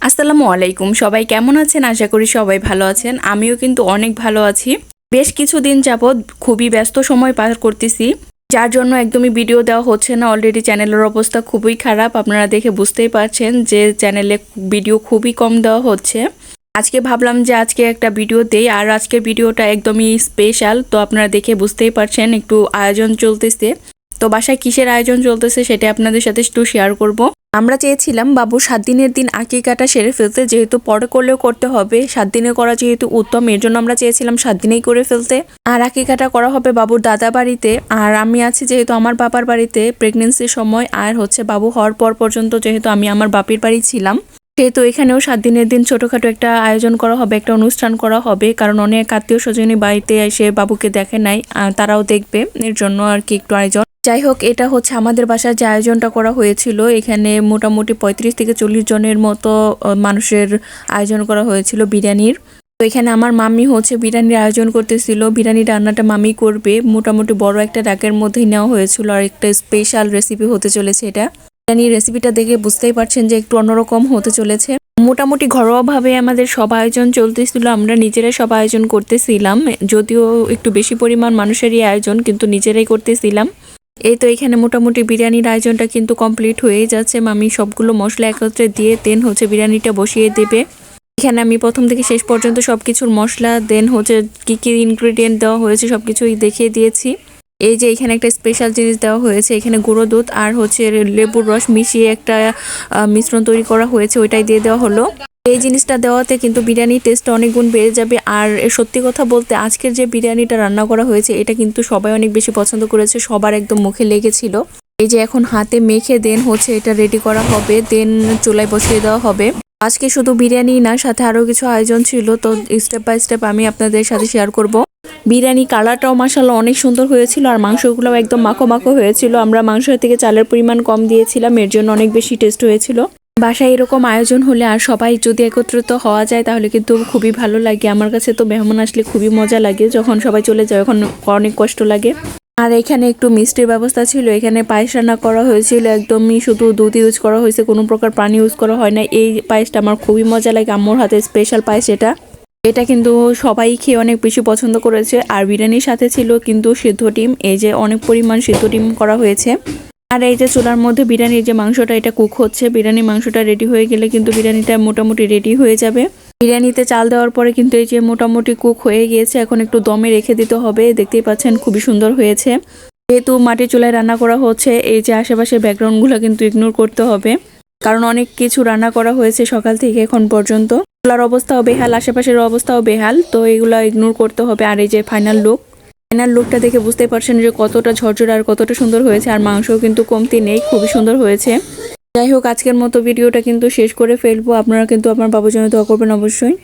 আসসালামু আলাইকুম। সবাই কেমন আছেন? আশা করি সবাই ভালো আছেন। আমিও কিন্তু অনেক ভালো আছি। বেশ কিছুদিন যাবৎ খুবই ব্যস্ত সময় পার করতেছি। যার জন্য একদমই ভিডিও দেওয়া হচ্ছে না। অলরেডি চ্যানেলের অবস্থা খুবই খারাপ। আপনারা দেখে বুঝতেই পারছেন যে চ্যানেলে ভিডিও খুবই কম দেওয়া হচ্ছে। আজকে ভাবলাম যে আজকে একটা ভিডিও দেই। আর আজকের ভিডিওটা একদমই স্পেশাল তো আপনারা দেখে বুঝতেই পারছেন, একটু আয়োজন চলতেছে। তো বাসায় কিসের আয়োজন চলতেছে সেটা আপনাদের সাথে একটু শেয়ার করব। আমরা চেয়েছিলাম, বাবু, সাত দিনের দিন আকিকাটা সেরে ফেলতে। যেহেতু পরে করলেও করতে হবে, সাত দিনে করা যেহেতু উত্তম, এর জন্য আমরা চেয়েছিলাম সাত দিনেই করে ফেলতে। আর আকিকাটা করা হবে বাবুর দাদা বাড়িতে। আর আমি আছি যেহেতু আমার বাবার বাড়িতে। প্রেগনেন্সির সময় আর হচ্ছে বাবু হওয়ার পর পর্যন্ত যেহেতু আমি আমার বাপির বাড়ি ছিলাম, সেহেতু এখানেও সাত দিনের দিন ছোটোখাটো একটা আয়োজন করা হবে, একটা অনুষ্ঠান করা হবে। কারণ অনেক আত্মীয় স্বজনী বাড়িতে এসে বাবুকে দেখে নাই তারাও দেখবে। এর জন্য আর কি একটু আয়োজন যাই হোক, এটা হচ্ছে আমাদের বাসার যে আয়োজনটা করা হয়েছিল। এখানে মোটামুটি পঁয়ত্রিশ থেকে চল্লিশ জনের মতো মানুষের আয়োজন করা হয়েছিল বিরিয়ানির। তো এখানে আমার মাম্মি হচ্ছে বিরিয়ানির আয়োজন করতেছিল। বিরিয়ানি রান্নাটা মামি করবে। মোটামুটি বড় একটা রাগের মধ্যেই নেওয়া হয়েছিল আর একটা স্পেশাল রেসিপি হতে চলেছে এটা। বিরিয়ানির রেসিপিটা দেখে বুঝতেই পারছেন যে একটু অন্যরকম হতে চলেছে। মোটামুটি ঘরোয়াভাবে আমাদের সব আয়োজন চলতেছিল। আমরা নিজেরাই সব আয়োজন করতেছিলাম। যদিও একটু বেশি পরিমাণ মানুষেরই আয়োজন, কিন্তু নিজেরাই করতেছিলাম। এই তো এখানে মোটামুটি বিরিয়ানির আয়োজনটা কিন্তু কমপ্লিট হয়েই যাচ্ছে। মামি সবগুলো মশলা একত্রে দিয়ে দেন হচ্ছে বিরিয়ানিটা বসিয়ে দেবে। এখানে আমি প্রথম থেকে শেষ পর্যন্ত সব কিছুর মশলা, দেন হচ্ছে কি কি ইনগ্রিডিয়েন্ট দেওয়া হয়েছে সব কিছুই দেখিয়ে দিয়েছি। এই যে এখানে একটা স্পেশাল জিনিস দেওয়া হয়েছে, এখানে গুঁড়ো দুধ আর হচ্ছে লেবুর রস মিশিয়ে একটা মিশ্রণ তৈরি করা হয়েছে, ওইটাই দিয়ে দেওয়া হলো। এই জিনিসটা দেওয়াতে কিন্তু বিরিয়ানির টেস্ট অনেক গুণ বেড়ে যাবে। আর সত্যি কথা বলতে আজকের যে বিরিয়ানিটা রান্না করা হয়েছে, এটা কিন্তু সবাই অনেক বেশি পছন্দ করেছে, সবার একদম মুখে লেগেছিল। এই যে এখন হাতে মেখে দেন হচ্ছে এটা রেডি করা হবে, দেন চুলায় বসিয়ে দেওয়া হবে। আজকে শুধু বিরিয়ানি না, সাথে আরও কিছু আয়োজন ছিল, তো স্টেপ বাই স্টেপ আমি আপনাদের সাথে শেয়ার করব। বিরিয়ানি কালারটাও মাসাল্লাহ অনেক সুন্দর হয়েছিল, আর মাংসগুলোও একদম মাখো মাখো হয়েছিল। আমরা মাংসের থেকে চালের পরিমাণ কম দিয়েছিলাম, এর জন্য অনেক বেশি টেস্ট হয়েছিল। বাসায় এরকম আয়োজন হলে আর সবাই যদি একত্রিত হওয়া যায়, তাহলে কিন্তু খুবই ভালো লাগে। আমার কাছে তো মেহমান আসলে খুবই মজা লাগে, যখন সবাই চলে যায় এখন অনেক কষ্ট লাগে। আর এখানে একটু মিষ্টির ব্যবস্থা ছিল, এখানে পায়েস রান্না করা হয়েছিল একদমই, শুধু দুধ ইউজ করা হয়েছে, কোনো প্রকার পানি ইউজ করা হয় না এই পায়েসটা আমার খুবই মজা লাগে, আম্মুর হাতে স্পেশাল পায়েস এটা। এটা কিন্তু সবাই খেয়ে অনেক বেশি পছন্দ করেছে। আর বিরিয়ানির সাথে ছিল কিন্তু সিদ্ধ ডিম, এই যে অনেক পরিমাণ সিদ্ধ ডিম করা হয়েছে। আর এই যে চুলার মধ্যে বিরিয়ানির যে মাংসটা, এটা কুক হচ্ছে। বিরিয়ানি মাংসটা রেডি হয়ে গেলে কিন্তু বিরিয়ানিটা মোটামুটি রেডি হয়ে যাবে। বিরিয়ানিতে চাল দেওয়ার পরে কিন্তু এই যে মোটামুটি কুক হয়ে গিয়েছে, এখন একটু দমে রেখে দিতে হবে। দেখতেই পাচ্ছেন খুবই সুন্দর হয়েছে। যেহেতু মাটির চুলায় রান্না করা হচ্ছে, এই যে আশেপাশে ব্যাকগ্রাউন্ডগুলো কিন্তু ইগনোর করতে হবে। কারণ অনেক কিছু রান্না করা হয়েছে সকাল থেকে এখন পর্যন্ত। চুলার অবস্থাও বেহাল, আশেপাশের অবস্থাও বেহাল, তো এগুলো ইগনোর করতে হবে। আর এই যে ফাইনাল লুক ফাইনাল লুকটা দেখে বুঝতে পারছেন যে কতটা ঝরঝর আর কতটা সুন্দর হয়েছে, আর মাংসও কিন্তু কমতি নেই, খুবই সুন্দর হয়েছে। যাই হোক, আজকের মতো ভিডিওটা কিন্তু শেষ করে ফেলব। আপনারা কিন্তু আমার বাবুর জন্য দোয়া করবেন অবশ্যই।